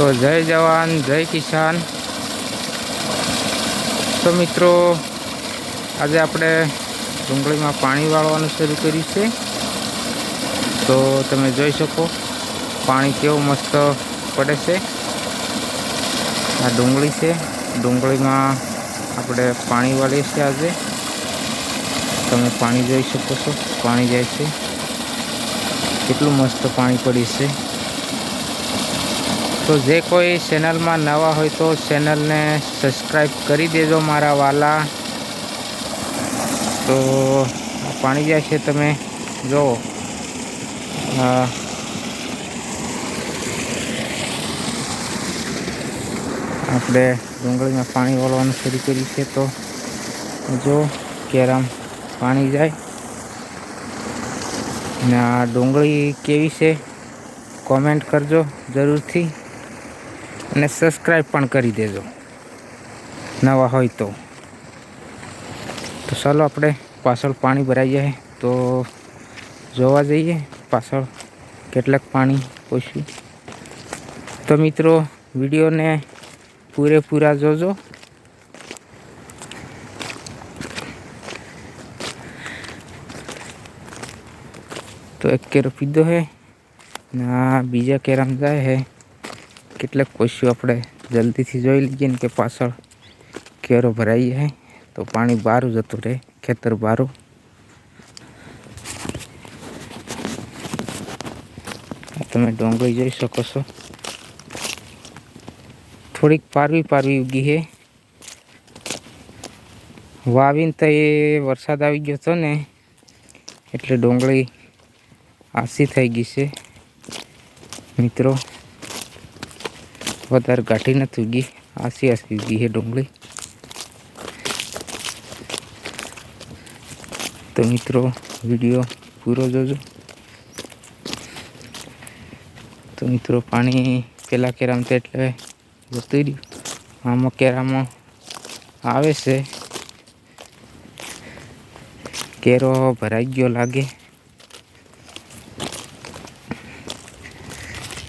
તો જય જવાન, જય કિસાન. તો મિત્રો, આજે આપણે ડુંગળીમાં પાણી વાળવાનું શરૂ કર્યું છે. તો તમે જોઈ શકો, પાણી કેવું મસ્ત પડે છે. આ ડુંગળી છે. ડુંગળીમાં આપણે પાણી વાળીએ છીએ આજે. તમે પાણી જોઈ શકો છો, પાણી જાય છે. કેટલું મસ્ત પાણી પડ્યું છે. તો જે કોઈ ચેનલમાં નવા હોય તો ચેનલને સબસ્ક્રાઈબ કરી દેજો મારા વાલા. તો પાણી જાય છે તમે જુઓ. આપણે ડુંગળીમાં પાણી વાળવાનું શરૂ કર્યું છે તો જો કેરામ પાણી જાય. ને આ ડુંગળી કેવી છે કોમેન્ટ કરજો જરૂરથી. અને સબસ્ક્રાઈબ પણ કરી દેજો. નવા હોય તો. તો ચાલો આપણે પાછળ પાણી ભરાઈ જાય. તો જોવા જઈએ પાછળ કેટલાક પાણી પૂછ્યું તો મિત્રો, વિડીયોને પૂરેપૂરા જોજો. તો એક કેરો પીધો હે, ના બીજા કેરામ જાય હે. કેટલાક કોશિયો આપણે જલ્દીથી જોઈ લઈએ ને કે પાછળ કેરો ભરાઈ જાય, તો પાણી બહારું જતું રહે, ખેતર બહારું. તમે ડોંગળી જોઈ શકો છો. થોડીક પારવી પારવી ઉગી છે. વાવીને તો એ વરસાદ આવી ગયો હતો ને, એટલે ડોંગળી આસી થઈ ગઈ છે. મિત્રો વધારે ગાંઠી નથી ઉગી આસી આસી ઉગી છે ડુંગળી. તો મિત્રો, વીડિયો પૂરો જોજો. તો મિત્રો, પાણી પેલા કેરામાં તો એટલે જતું રહ્યું. આમાં કેરામાં આવે છે. કેરો ભરાઈ ગયો લાગે.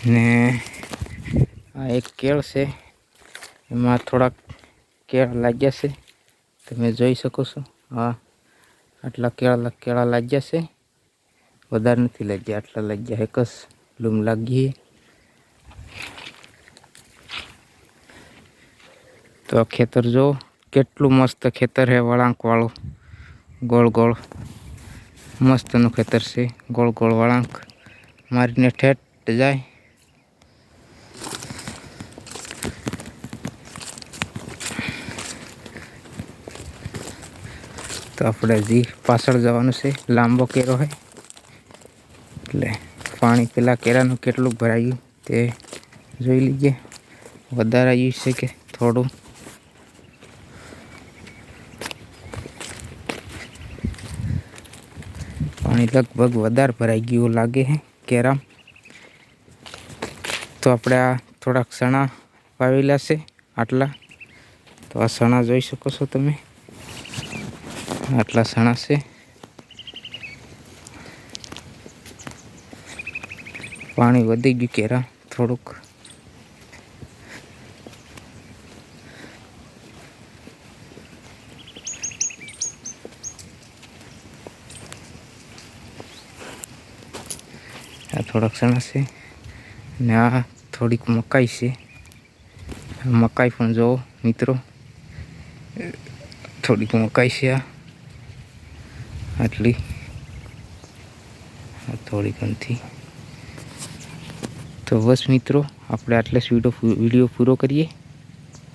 ને આ એક કેળ છે. એમાં થોડાક કેળા લાગ્યા છે. તમે જોઈ શકો છો. હા, આટલા કેળા કેળા લાગ્યા છે. વધારે નથી લાગ્યા, આટલા લાગ્યા. એક જ લૂમ લાગી તો આ ખેતર જો કેટલું મસ્ત ખેતર છે વળાંક વાળું ગોળ ગોળ. મસ્તનું ખેતર છે. ગોળ ગોળ વળાંક. મારીને ઠેઠ જાય. તો આપણે હજી પાછળ જવાનું છે. લાંબો કેરો હોય એટલે પાણી પેલા કેરાનું કેટલું ભરાયું તે જોઈ લઈએ વધારે આવ્યું છે કે થોડું. પાણી લગભગ વધારે ભરાઈ ગયું લાગે છે કેરામ. તો આપણે આ થોડાક ચણા વાવેલા છે આટલા. તો આ ચણા જોઈ શકો છો તમે. આટલા સણા પાણી વધી ગયું કેરા થોડુંક. આ થોડાક સણા છે ને આ થોડીક મકાઈ છે. મકાઈ પણ જોવો મિત્રો. થોડીક મકાઈ છે આ. આટલી. થોડી ગણથી તો બસ મિત્રો આપણે આટલે વીડિયો પૂરો કરીએ.